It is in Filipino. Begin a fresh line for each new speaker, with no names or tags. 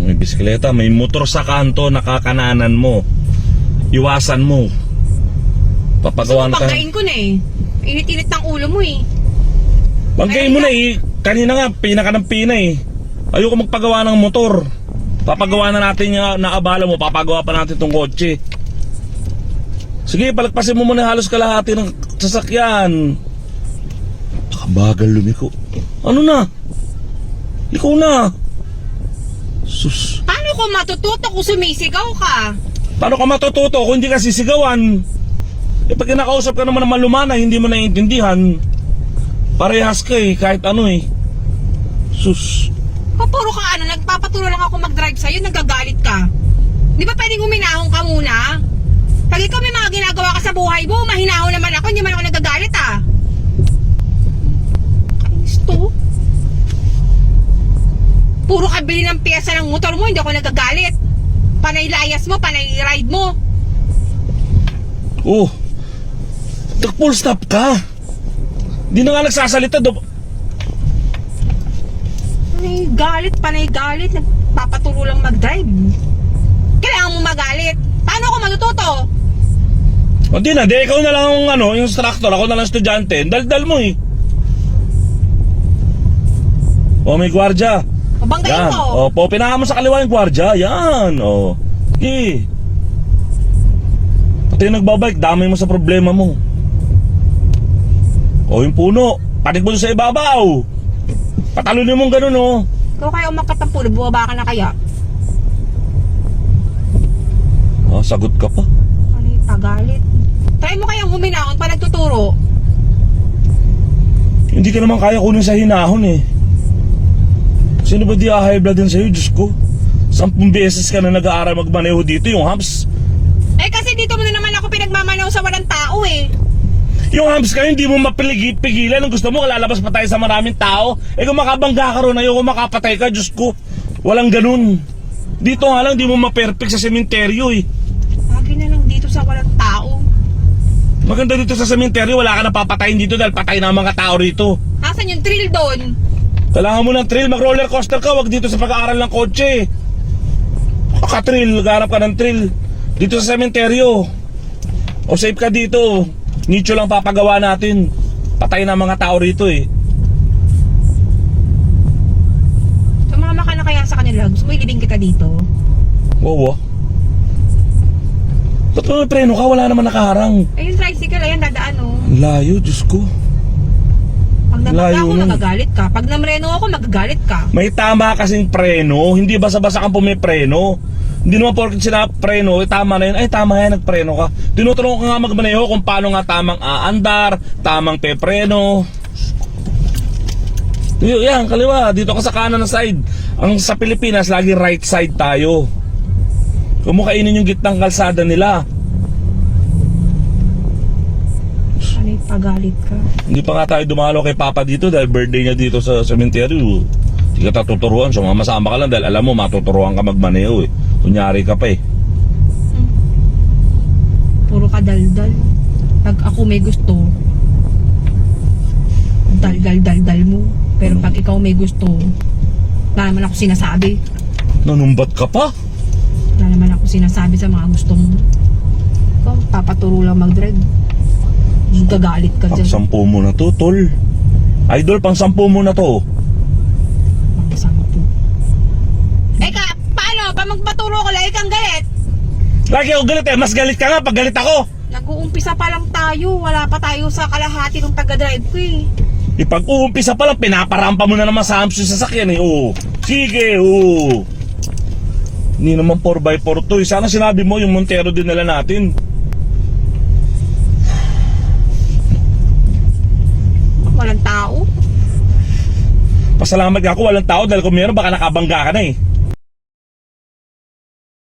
may bisikleta, may motor sa kanto, nakakananan mo. Iwasan mo. Papagawan
mo
ka.
pagkain ko na eh. Init-init ng ulo mo eh.
Banggain mo na eh. Kanina nga, pina ka ng pina eh. Ayoko magpagawa ng motor. Papagawa na natin yung naabala mo, papagawa pa natin tong kotse. Sige, palagpasin mo muna halos kalahati ng sasakyan. Pakabagal lumiko. Ano na? Ikaw na. Sus.
Paano ko matututo kung sumisigaw ka?
Paano ka matututo kung hindi ka sisigawan? Eh pag kinakausap ka naman ng malumana, hindi mo naiintindihan. Parehas ka eh, kahit ano eh. Sus.
Kapuro ka ano, nagpapaturo lang ako mag-drive sa'yo, nagagalit ka. Di ba pwedeng huminahon ka muna? Pag ikaw may mga ginagawa ka sa buhay mo, mahinahon naman ako, hindi man ako nagagalit ah. Kainis to. Puro ka bili ng pyesa ng motor mo, hindi ako nagagalit. Panay layas mo, panay ride mo.
Oh. Nag full stop ka. Di na nga nagsasalita. Do-
Panay galit, panay galit. Nagpapaturo lang mag-drive. Kailangan mo magalit. Paano ako matututo?
o di na, di ikaw na lang ang ano, yung instructor, ako na lang estudyante. Daldal mo eh. O may gwardya.
Mabanggayin
Yan.
ko.
Opo, pinaha mo sa kaliwa yung gwardya. Yan. O. Sige. Pati yung nagbabike, damay mo sa problema mo. O yung puno, patik mo sa ibabaw. Patalunin mong ganun oh.
Kung kaya umakat ng bumaba ka na kaya.
Ah, sagot ka pa.
Ano yung pagalit? Try mo kayang huminahon pa nagtuturo.
Hindi ka naman kaya kunin sa hinahon eh. Sino ba di high blood din sa'yo, Diyos ko? Sampung beses ka na nag-aaral magmaneho dito, yung hams.
Eh kasi dito mo na naman ako pinagmamanaw sa walang tao eh.
Yung hams kayo, hindi mo mapigilan. Ang gusto mo, lalabas pa tayo sa maraming tao. Eh kung makabangga ka ron, ayoko makapatay ka, Diyos ko. Walang ganun. Dito nga lang, di mo ma-perfect sa sementeryo eh.
Lagi na lang dito sa walang tao.
Maganda dito sa sementeryo, wala ka na papatayin dito dahil patay na ang mga tao rito.
Nasaan yung drill doon?
Kailangan mo ng thrill, mag-roller coaster ka, wag dito sa pag-aaral ng kotse. Ka-thrill, nagharap ka ng thrill. Dito sa sementeryo. O safe ka dito. Nicho lang papagawa natin. Patay na mga tao rito eh.
Sumama ka na kaya sa kanila. Gusto mo ilibing kita dito?
Wow, ah. Ba't preno ka? Wala naman nakaharang.
Yung tricycle, ayan dadaan oh.
Layo, Diyos ko.
Pag nabangga
Layo
ako,
nun.
magagalit ka. Pag namreno ako, magagalit ka.
May tama kasing preno. Hindi basa-basa kang pumipreno. Hindi naman porket sila preno, eh, tama na yun. Ay, tama yan, nagpreno ka. Tinutulungan ka nga magmaneho kung paano nga tamang aandar, tamang pepreno. Y- yan, kaliwa. Dito ka sa kanan na side. Ang sa Pilipinas, lagi right side tayo. Kumukainin yung gitnang kalsada nila.
Ano yung pagalit ka?
Hindi pa nga tayo dumalo kay Papa dito dahil birthday niya dito sa cemetery. Hindi ka tatuturuan, sumamasama ka lang dahil alam mo matuturuan ka magmaneho eh. Kunyari ka pa eh.
Puro ka daldal. Pag ako may gusto, dal-dal-dal-dal mo. Pero pag ikaw may gusto, wala naman ako sinasabi.
Nanumbat ka pa?
Wala naman ako sinasabi sa mga gusto mo. Ikaw, papaturo lang mag-drive. Gagalit ka
Pang
dyan.
sampu mo na to, tol. Idol, pang sampu mo na to.
Mga sampu. Eh ka, paano? Pa magpaturo ko, lagi kang galit.
Lagi ako galit eh. Mas galit ka nga pag galit ako.
Nag-uumpisa pa lang tayo. Wala pa tayo sa kalahati ng pagka-drive ko eh.
Ipag-uumpisa pa lang, pinaparampa mo na naman sa hamster sa sakyan eh. Oo. Sige, oo. Hindi naman 4x4 to eh. Sana sinabi mo yung Montero din nila natin.
Walang tao.
Pasalamat ako walang tao dahil kung meron baka nakabangga ka na eh.